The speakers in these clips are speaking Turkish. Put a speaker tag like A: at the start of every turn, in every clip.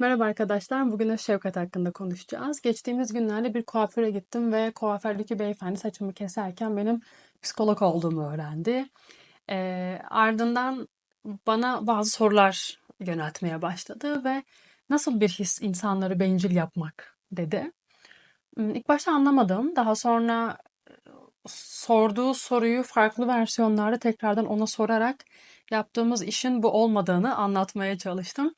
A: Merhaba arkadaşlar. Bugün de şefkat hakkında konuşacağız. Geçtiğimiz günlerde bir kuaföre gittim ve kuafördeki beyefendi saçımı keserken benim psikolog olduğumu öğrendi. Ee, ardından bana bazı sorular yöneltmeye başladı ve nasıl bir his insanları bencil yapmak dedi. Hmm, İlk başta anlamadım. Daha sonra e, sorduğu soruyu farklı versiyonlarda tekrardan ona sorarak yaptığımız işin bu olmadığını anlatmaya çalıştım.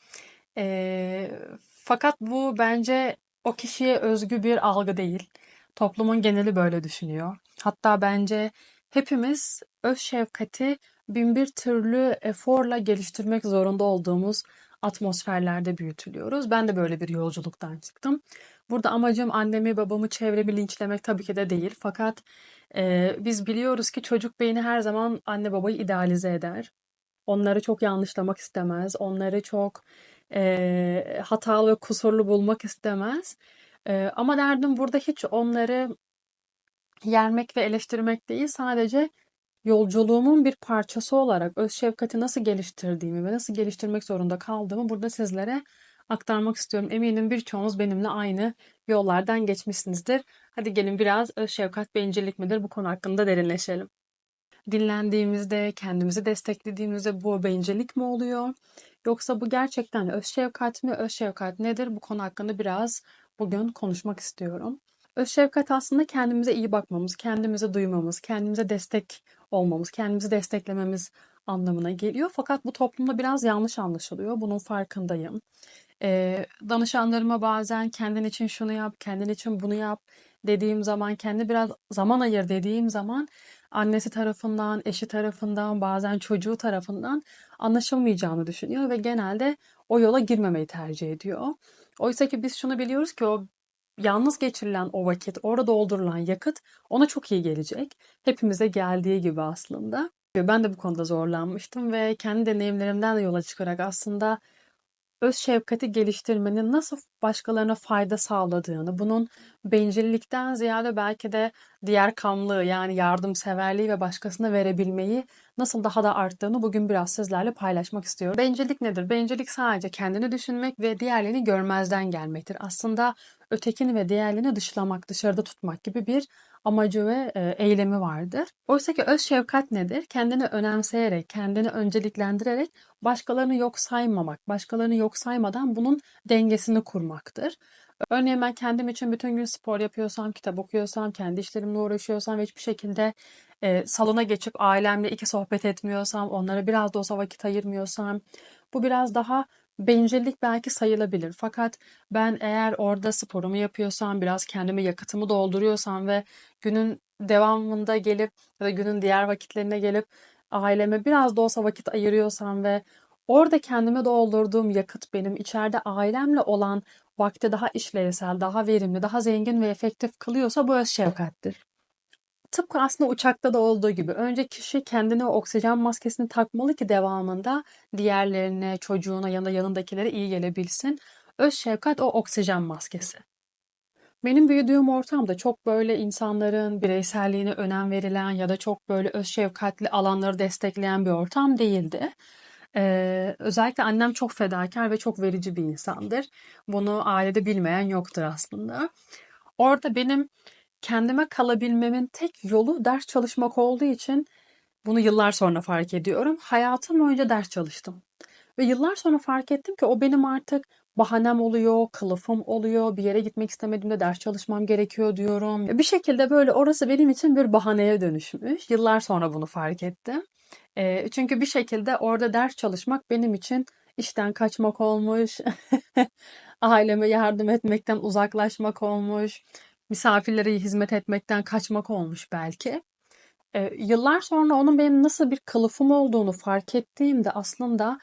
A: Eee, fakat bu bence o kişiye özgü bir algı değil. Toplumun geneli böyle düşünüyor. Hatta bence hepimiz öz şefkati bin bir türlü eforla geliştirmek zorunda olduğumuz atmosferlerde büyütülüyoruz. Ben de böyle bir yolculuktan çıktım. Burada amacım annemi, babamı, çevremi linçlemek tabii ki de değil. Fakat eee, biz biliyoruz ki çocuk beyni her zaman anne babayı idealize eder. Onları çok yanlışlamak istemez. Onları çok eee, hatalı ve kusurlu bulmak istemez. Eee, ama derdim burada hiç onları yermek ve eleştirmek değil, sadece yolculuğumun bir parçası olarak öz şefkati nasıl geliştirdiğimi ve nasıl geliştirmek zorunda kaldığımı burada sizlere aktarmak istiyorum. Eminim birçoğunuz benimle aynı yollardan geçmişsinizdir. Hadi gelin biraz öz şefkat bencillik midir bu konu hakkında derinleşelim. Dinlendiğimizde, kendimizi desteklediğimizde bu bencillik mi oluyor? Yoksa bu gerçekten öz şefkat mi? Öz şefkat nedir? Bu konu hakkında biraz bugün konuşmak istiyorum. Öz şefkat aslında kendimize iyi bakmamız, kendimize duymamız, kendimize destek olmamız, kendimizi desteklememiz anlamına geliyor. Fakat bu toplumda biraz yanlış anlaşılıyor. Bunun farkındayım. Eee, danışanlarıma bazen kendin için şunu yap, kendin için bunu yap dediğim zaman, kendi biraz zaman ayır dediğim zaman annesi tarafından, eşi tarafından, bazen çocuğu tarafından anlaşılmayacağını düşünüyor ve genelde o yola girmemeyi tercih ediyor. Oysa ki biz şunu biliyoruz ki o yalnız geçirilen o vakit, orada doldurulan yakıt ona çok iyi gelecek. Hepimize geldiği gibi aslında. Ben de bu konuda zorlanmıştım ve kendi deneyimlerimden de yola çıkarak aslında öz şefkati geliştirmenin nasıl başkalarına fayda sağladığını, bunun bencillikten ziyade belki de diğer kamlığı yani yardımseverliği ve başkasına verebilmeyi nasıl daha da arttığını bugün biraz sizlerle paylaşmak istiyorum. Bencillik nedir? Bencillik sadece kendini düşünmek ve diğerlerini görmezden gelmektir. Aslında ötekini ve diğerlerini dışlamak, dışarıda tutmak gibi bir amacı ve e, eylemi vardır. Oysa ki öz şefkat nedir? Kendini önemseyerek, kendini önceliklendirerek başkalarını yok saymamak, başkalarını yok saymadan bunun dengesini kurmaktır. Örneğin ben kendim için bütün gün spor yapıyorsam, kitap okuyorsam, kendi işlerimle uğraşıyorsam ve hiçbir şekilde e, salona geçip ailemle iki sohbet etmiyorsam, onlara biraz da olsa vakit ayırmıyorsam, bu biraz daha bencillik belki sayılabilir. Fakat ben eğer orada sporumu yapıyorsam, biraz kendime yakıtımı dolduruyorsam ve günün devamında gelip ya da günün diğer vakitlerine gelip aileme biraz da olsa vakit ayırıyorsam ve orada kendime doldurduğum yakıt benim içeride ailemle olan vakti daha işlevsel, daha verimli, daha zengin ve efektif kılıyorsa bu öz şefkattir. Tıpkı aslında uçakta da olduğu gibi önce kişi kendine oksijen maskesini takmalı ki devamında diğerlerine, çocuğuna ya da yanındakilere iyi gelebilsin. Öz şefkat o oksijen maskesi. Benim büyüdüğüm ortamda çok böyle insanların bireyselliğine önem verilen ya da çok böyle öz şefkatli alanları destekleyen bir ortam değildi. Ee, özellikle annem çok fedakar ve çok verici bir insandır. Bunu ailede bilmeyen yoktur aslında. Orada benim kendime kalabilmemin tek yolu ders çalışmak olduğu için bunu yıllar sonra fark ediyorum. Hayatım boyunca ders çalıştım. Ve yıllar sonra fark ettim ki o benim artık bahanem oluyor, kılıfım oluyor. Bir yere gitmek istemediğimde ders çalışmam gerekiyor diyorum. Bir şekilde böyle orası benim için bir bahaneye dönüşmüş. Yıllar sonra bunu fark ettim. E, çünkü bir şekilde orada ders çalışmak benim için işten kaçmak olmuş. Aileme yardım etmekten uzaklaşmak olmuş misafirlere hizmet etmekten kaçmak olmuş belki. Ee, yıllar sonra onun benim nasıl bir kılıfım olduğunu fark ettiğimde aslında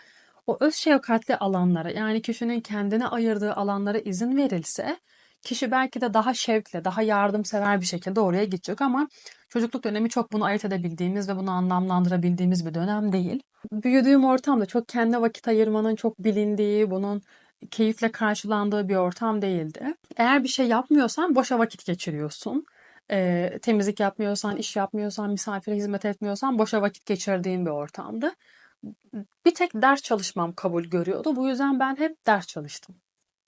A: o öz şefkatli alanlara yani kişinin kendine ayırdığı alanlara izin verilse kişi belki de daha şevkle, daha yardımsever bir şekilde oraya gidecek ama çocukluk dönemi çok bunu ayırt edebildiğimiz ve bunu anlamlandırabildiğimiz bir dönem değil. Büyüdüğüm ortamda çok kendi vakit ayırmanın çok bilindiği, bunun keyifle karşılandığı bir ortam değildi. Eğer bir şey yapmıyorsan boşa vakit geçiriyorsun. E, temizlik yapmıyorsan, iş yapmıyorsan, misafire hizmet etmiyorsan boşa vakit geçirdiğin bir ortamdı. bir tek ders çalışmam kabul görüyordu. Bu yüzden ben hep ders çalıştım.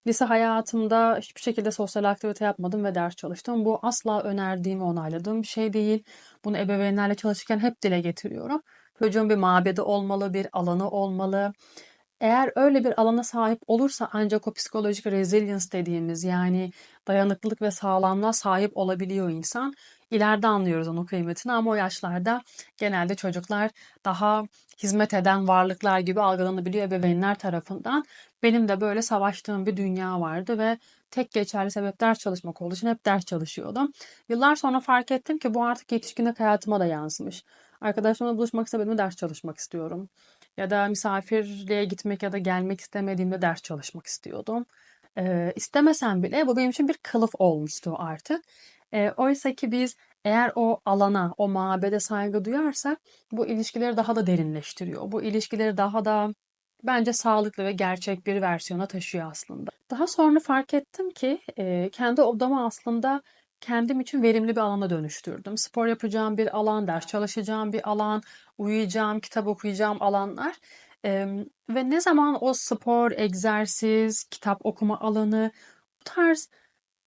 A: Lise hayatımda hiçbir şekilde sosyal aktivite yapmadım ve ders çalıştım. Bu asla önerdiğim ve onayladığım bir şey değil. Bunu ebeveynlerle çalışırken hep dile getiriyorum. Çocuğun bir mabedi olmalı, bir alanı olmalı. Eğer öyle bir alana sahip olursa ancak o psikolojik resilience dediğimiz yani dayanıklılık ve sağlamlığa sahip olabiliyor insan. İleride anlıyoruz onun kıymetini ama o yaşlarda genelde çocuklar daha hizmet eden varlıklar gibi algılanabiliyor ebeveynler tarafından. Benim de böyle savaştığım bir dünya vardı ve tek geçerli sebep ders çalışmak olduğu için hep ders çalışıyordum. Yıllar sonra fark ettim ki bu artık yetişkinlik hayatıma da yansımış. Arkadaşlarımla buluşmak istemediğimde ders çalışmak istiyorum. Ya da misafirliğe gitmek ya da gelmek istemediğimde ders çalışmak istiyordum. Ee, istemesem bile bu benim için bir kılıf olmuştu artık. Ee, oysa ki biz eğer o alana, o mabede saygı duyarsak bu ilişkileri daha da derinleştiriyor. Bu ilişkileri daha da bence sağlıklı ve gerçek bir versiyona taşıyor aslında. Daha sonra fark ettim ki e, kendi odamı aslında kendim için verimli bir alana dönüştürdüm. Spor yapacağım bir alan, ders çalışacağım bir alan, uyuyacağım, kitap okuyacağım alanlar. E, ve ne zaman o spor, egzersiz, kitap okuma alanı bu tarz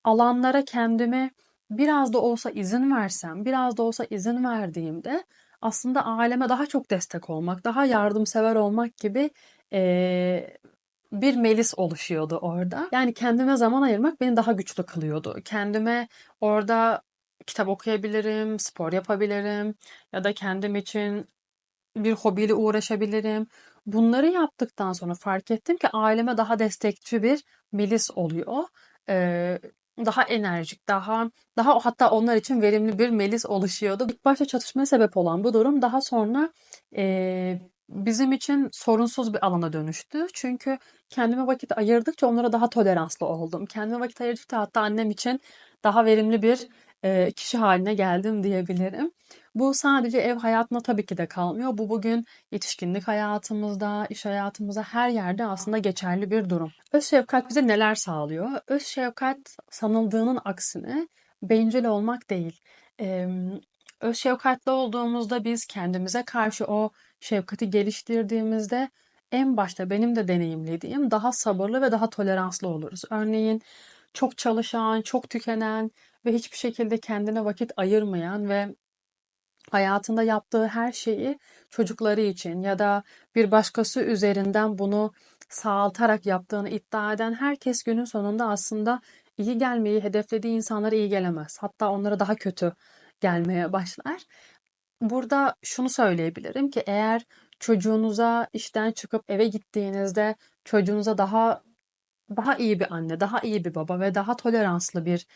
A: alanlara kendime biraz da olsa izin versem, biraz da olsa izin verdiğimde aslında aileme daha çok destek olmak, daha yardımsever olmak gibi eee, bir melis oluşuyordu orada. Yani kendime zaman ayırmak beni daha güçlü kılıyordu. Kendime orada kitap okuyabilirim, spor yapabilirim ya da kendim için bir hobiyle uğraşabilirim. Bunları yaptıktan sonra fark ettim ki aileme daha destekçi bir melis oluyor. Ee, daha enerjik, daha daha hatta onlar için verimli bir melis oluşuyordu. İlk başta çatışmaya sebep olan bu durum daha sonra e, bizim için sorunsuz bir alana dönüştü. Çünkü kendime vakit ayırdıkça onlara daha toleranslı oldum. Kendime vakit ayırdıkça hatta annem için daha verimli bir e, kişi haline geldim diyebilirim. Bu sadece ev hayatında tabii ki de kalmıyor. Bu bugün yetişkinlik hayatımızda, iş hayatımızda her yerde aslında geçerli bir durum. Öz şefkat bize neler sağlıyor? Öz şefkat sanıldığının aksine bencil olmak değil. Ee, öz şefkatli olduğumuzda biz kendimize karşı o şefkati geliştirdiğimizde en başta benim de deneyimlediğim daha sabırlı ve daha toleranslı oluruz. Örneğin çok çalışan, çok tükenen ve hiçbir şekilde kendine vakit ayırmayan ve hayatında yaptığı her şeyi çocukları için ya da bir başkası üzerinden bunu sağaltarak yaptığını iddia eden herkes günün sonunda aslında iyi gelmeyi hedeflediği insanlara iyi gelemez. Hatta onlara daha kötü gelmeye başlar. Burada şunu söyleyebilirim ki eğer çocuğunuza işten çıkıp eve gittiğinizde çocuğunuza daha daha iyi bir anne, daha iyi bir baba ve daha toleranslı bir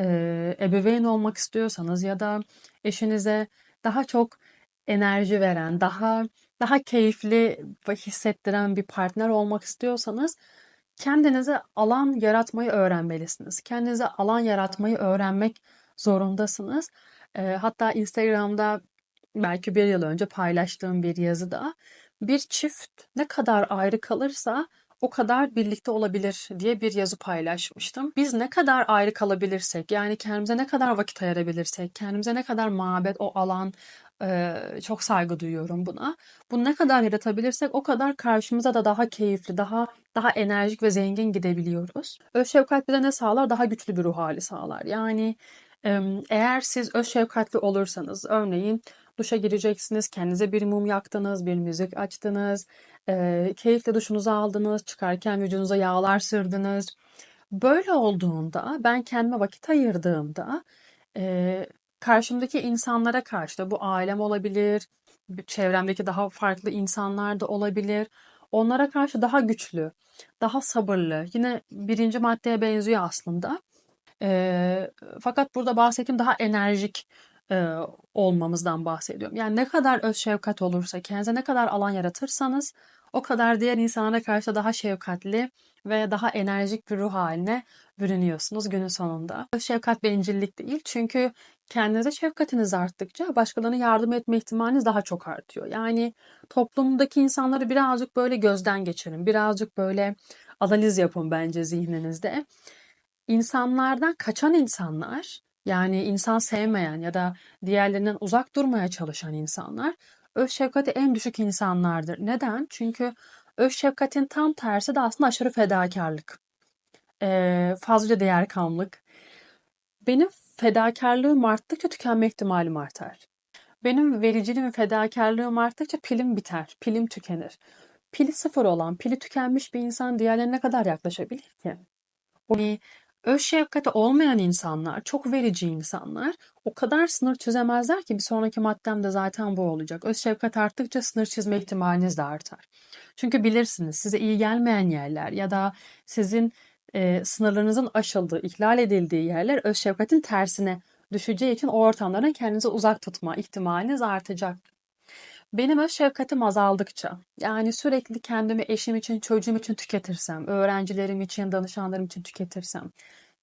A: e, ebeveyn olmak istiyorsanız ya da eşinize daha çok enerji veren, daha daha keyifli hissettiren bir partner olmak istiyorsanız kendinize alan yaratmayı öğrenmelisiniz. Kendinize alan yaratmayı öğrenmek zorundasınız. E, hatta Instagram'da belki bir yıl önce paylaştığım bir yazıda bir çift ne kadar ayrı kalırsa o kadar birlikte olabilir diye bir yazı paylaşmıştım. Biz ne kadar ayrı kalabilirsek yani kendimize ne kadar vakit ayırabilirsek, kendimize ne kadar mabet o alan çok saygı duyuyorum buna. Bunu ne kadar yaratabilirsek o kadar karşımıza da daha keyifli, daha daha enerjik ve zengin gidebiliyoruz. Öz şefkat bize ne sağlar? Daha güçlü bir ruh hali sağlar. Yani eğer siz öz şefkatli olursanız, örneğin duşa gireceksiniz, kendinize bir mum yaktınız, bir müzik açtınız, e, keyifle duşunuzu aldınız, çıkarken vücudunuza yağlar sürdünüz. Böyle olduğunda, ben kendime vakit ayırdığımda e, karşımdaki insanlara karşı da bu ailem olabilir, çevremdeki daha farklı insanlar da olabilir. Onlara karşı daha güçlü, daha sabırlı. Yine birinci maddeye benziyor aslında. E, fakat burada bahsettiğim daha enerjik e, olmamızdan bahsediyorum. Yani ne kadar öz şefkat olursa, kendinize ne kadar alan yaratırsanız o kadar diğer insanlara karşı daha şefkatli ve daha enerjik bir ruh haline bürünüyorsunuz günün sonunda. Şefkat bencillik değil çünkü kendinize şefkatiniz arttıkça başkalarına yardım etme ihtimaliniz daha çok artıyor. Yani toplumdaki insanları birazcık böyle gözden geçirin, birazcık böyle analiz yapın bence zihninizde. İnsanlardan kaçan insanlar yani insan sevmeyen ya da diğerlerinden uzak durmaya çalışan insanlar öz şefkati en düşük insanlardır. Neden? Çünkü öz şefkatin tam tersi de aslında aşırı fedakarlık. Ee, fazlaca değer kamlık. Benim fedakarlığım arttıkça tükenme ihtimalim artar. Benim vericiliğim ve fedakarlığım arttıkça pilim biter, pilim tükenir. Pili sıfır olan, pili tükenmiş bir insan diğerlerine ne kadar yaklaşabilir ki? Yani öz şefkati olmayan insanlar, çok verici insanlar o kadar sınır çizemezler ki bir sonraki maddem de zaten bu olacak. Öz şefkat arttıkça sınır çizme ihtimaliniz de artar. Çünkü bilirsiniz size iyi gelmeyen yerler ya da sizin e, sınırlarınızın aşıldığı, ihlal edildiği yerler öz şefkatin tersine düşeceği için o ortamlardan kendinizi uzak tutma ihtimaliniz artacak. Benim öz şefkatim azaldıkça, yani sürekli kendimi eşim için, çocuğum için tüketirsem, öğrencilerim için, danışanlarım için tüketirsem,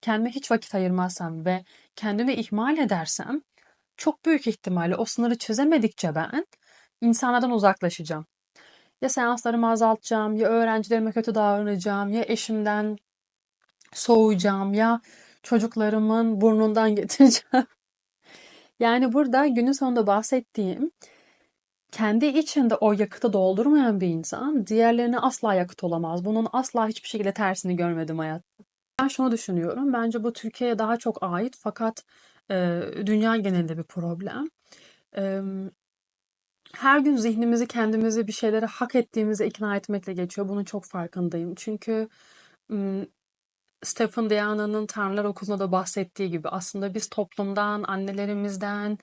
A: kendime hiç vakit ayırmazsam ve kendimi ihmal edersem, çok büyük ihtimalle o sınırı çözemedikçe ben insanlardan uzaklaşacağım. Ya seanslarımı azaltacağım, ya öğrencilerime kötü davranacağım, ya eşimden soğuyacağım, ya çocuklarımın burnundan getireceğim. Yani burada günün sonunda bahsettiğim kendi içinde o yakıtı doldurmayan bir insan diğerlerine asla yakıt olamaz. Bunun asla hiçbir şekilde tersini görmedim hayatta. Ben şunu düşünüyorum. Bence bu Türkiye'ye daha çok ait fakat e, dünya genelinde bir problem. E, her gün zihnimizi kendimizi bir şeylere hak ettiğimize ikna etmekle geçiyor. Bunun çok farkındayım. Çünkü Stephen Deana'nın Tanrılar Okulu'nda da bahsettiği gibi aslında biz toplumdan, annelerimizden,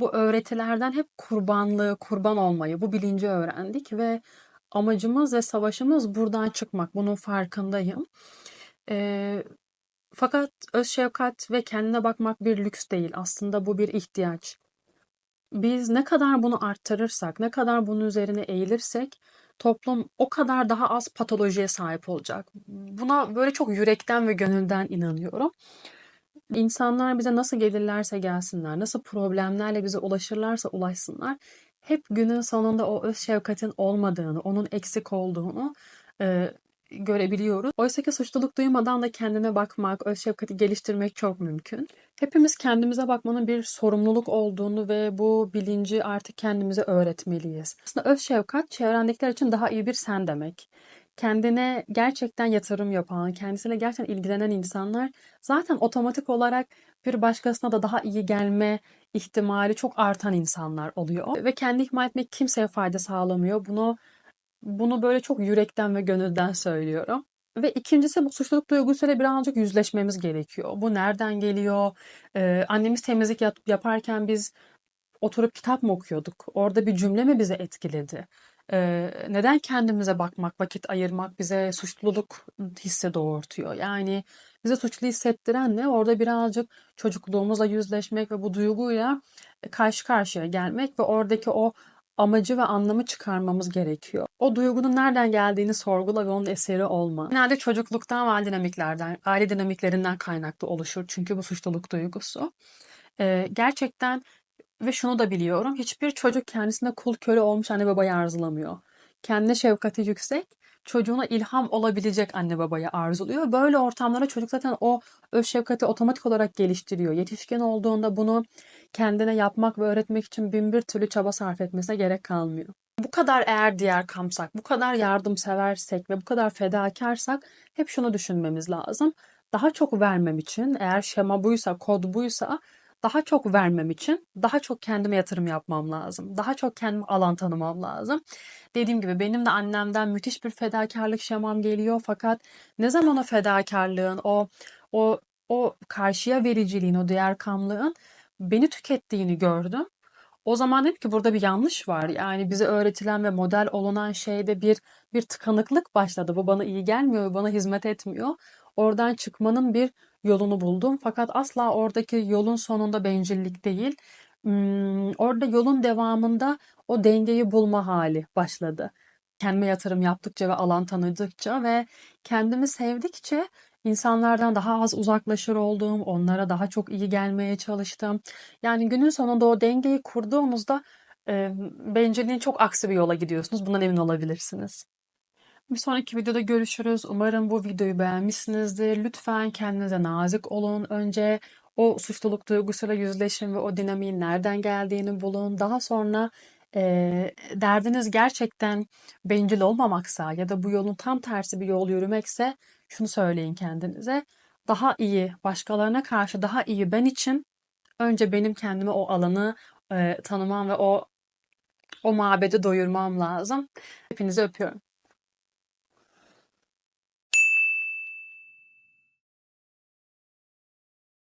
A: bu öğretilerden hep kurbanlığı, kurban olmayı, bu bilinci öğrendik ve amacımız ve savaşımız buradan çıkmak. Bunun farkındayım. E, fakat öz şefkat ve kendine bakmak bir lüks değil. Aslında bu bir ihtiyaç. Biz ne kadar bunu arttırırsak, ne kadar bunun üzerine eğilirsek toplum o kadar daha az patolojiye sahip olacak. Buna böyle çok yürekten ve gönülden inanıyorum. İnsanlar bize nasıl gelirlerse gelsinler, nasıl problemlerle bize ulaşırlarsa ulaşsınlar, hep günün sonunda o öz şefkatin olmadığını, onun eksik olduğunu e, görebiliyoruz. Oysa ki suçluluk duymadan da kendine bakmak, öz şefkati geliştirmek çok mümkün. Hepimiz kendimize bakmanın bir sorumluluk olduğunu ve bu bilinci artık kendimize öğretmeliyiz. Aslında öz şefkat çevrendekiler için daha iyi bir sen demek kendine gerçekten yatırım yapan, kendisiyle gerçekten ilgilenen insanlar zaten otomatik olarak bir başkasına da daha iyi gelme ihtimali çok artan insanlar oluyor. Ve kendi ihmal etmek kimseye fayda sağlamıyor. Bunu bunu böyle çok yürekten ve gönülden söylüyorum. Ve ikincisi bu suçluluk duygusuyla birazcık yüzleşmemiz gerekiyor. Bu nereden geliyor? Ee, annemiz temizlik yap- yaparken biz oturup kitap mı okuyorduk? Orada bir cümle mi bizi etkiledi? Neden kendimize bakmak, vakit ayırmak bize suçluluk hissi doğurtuyor? Yani bize suçlu hissettiren ne? Orada birazcık çocukluğumuzla yüzleşmek ve bu duyguyla karşı karşıya gelmek ve oradaki o amacı ve anlamı çıkarmamız gerekiyor. O duygunun nereden geldiğini sorgula ve onun eseri olma. Genelde çocukluktan ve aile dinamiklerden, aile dinamiklerinden kaynaklı oluşur çünkü bu suçluluk duygusu. Ee, gerçekten ve şunu da biliyorum. Hiçbir çocuk kendisine kul köle olmuş anne babayı arzulamıyor. Kendine şefkati yüksek, çocuğuna ilham olabilecek anne babayı arzuluyor. Böyle ortamlara çocuk zaten o öz şefkati otomatik olarak geliştiriyor. Yetişkin olduğunda bunu kendine yapmak ve öğretmek için bin bir türlü çaba sarf etmesine gerek kalmıyor. Bu kadar eğer diğer kamsak, bu kadar yardımseversek ve bu kadar fedakarsak hep şunu düşünmemiz lazım. Daha çok vermem için eğer şema buysa, kod buysa daha çok vermem için daha çok kendime yatırım yapmam lazım. Daha çok kendime alan tanımam lazım. Dediğim gibi benim de annemden müthiş bir fedakarlık şemam geliyor fakat ne zaman o fedakarlığın, o o o karşıya vericiliğin, o diğer kamlığın beni tükettiğini gördüm. O zaman dedim ki burada bir yanlış var. Yani bize öğretilen ve model olunan şeyde bir bir tıkanıklık başladı. Bu bana iyi gelmiyor, bana hizmet etmiyor. Oradan çıkmanın bir yolunu buldum. Fakat asla oradaki yolun sonunda bencillik değil. orada yolun devamında o dengeyi bulma hali başladı. Kendime yatırım yaptıkça ve alan tanıdıkça ve kendimi sevdikçe insanlardan daha az uzaklaşır oldum. Onlara daha çok iyi gelmeye çalıştım. Yani günün sonunda o dengeyi kurduğunuzda e, bencilliğin çok aksi bir yola gidiyorsunuz. Bundan emin olabilirsiniz. Bir sonraki videoda görüşürüz. Umarım bu videoyu beğenmişsinizdir. Lütfen kendinize nazik olun. Önce o suçluluk duygusuyla yüzleşin ve o dinamiğin nereden geldiğini bulun. Daha sonra Eee, derdiniz gerçekten bencil olmamaksa ya da bu yolun tam tersi bir yol yürümekse şunu söyleyin kendinize. Daha iyi, başkalarına karşı daha iyi ben için önce benim kendime o alanı eee, tanımam ve o o mabedi doyurmam lazım. Hepinizi öpüyorum.